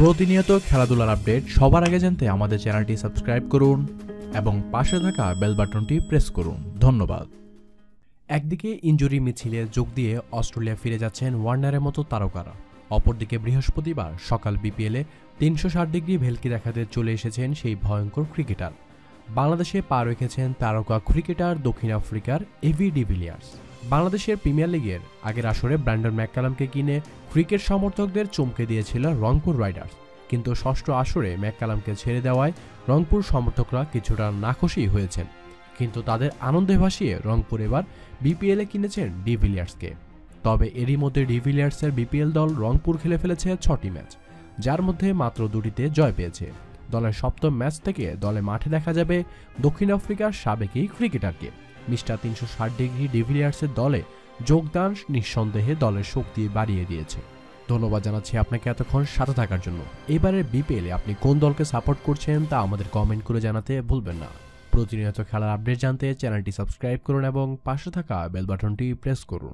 প্রতিনিয়ত খেলাধুলার আপডেট সবার আগে জানতে আমাদের চ্যানেলটি সাবস্ক্রাইব করুন এবং পাশে থাকা বেল বাটনটি প্রেস করুন। ধন্যবাদ। একদিকে ইঞ্জুরি মিছিলে যোগ দিয়ে অস্ট্রেলিয়া ফিরে যাচ্ছেন ওয়ার্নারের মতো তারকারা। অপরদিকে বৃহস্পতিবার সকাল বিপিএলে তিনশো ষাট ডিগ্রি ভেলকি দেখাতে চলে এসেছেন সেই ভয়ঙ্কর ক্রিকেটার। বাংলাদেশে পা রেখেছেন তারকা ক্রিকেটার দক্ষিণ আফ্রিকার এভি ডিভিলিয়ার্স বাংলাদেশের প্রিমিয়ার লিগের আগের আসরে ব্র্যান্ডন ম্যাককালামকে কিনে ক্রিকেট সমর্থকদের চমকে দিয়েছিল রংপুর রাইডার্স। কিন্তু ষষ্ঠ আসরে ম্যাককালামকে ছেড়ে দেওয়ায় রংপুর সমর্থকরা কিছুটা নাখোশি হয়েছেন। কিন্তু তাদের আনন্দে ভাসিয়ে রংপুর এবার বিপিএলে কিনেছেন ডিভিলিয়ার্সকে তবে এরই মধ্যে ডিভিলিয়ার্সের বিপিএল দল রংপুর খেলে ফেলেছে ছটি ম্যাচ, যার মধ্যে মাত্র দুটিতে জয় পেয়েছে। দলের সপ্তম ম্যাচ থেকে দলে মাঠে দেখা যাবে দক্ষিণ আফ্রিকার সাবেকি ক্রিকেটারকে। মিস্টার তিনশো ষাট ডিগ্রি ডিভিলিয়ার্সের দলে যোগদান নিঃসন্দেহে দলের শক্তি বাড়িয়ে দিয়েছে। ধন্যবাদ জানাচ্ছি আপনাকে এতক্ষণ সাথে থাকার জন্য। এবারের বিপিএলে আপনি কোন দলকে সাপোর্ট করছেন তা আমাদের কমেন্ট করে জানাতে ভুলবেন না। প্রতিনিয়ত খেলার আপডেট জানতে চ্যানেলটি সাবস্ক্রাইব করুন এবং পাশে থাকা বেল বাটনটি প্রেস করুন।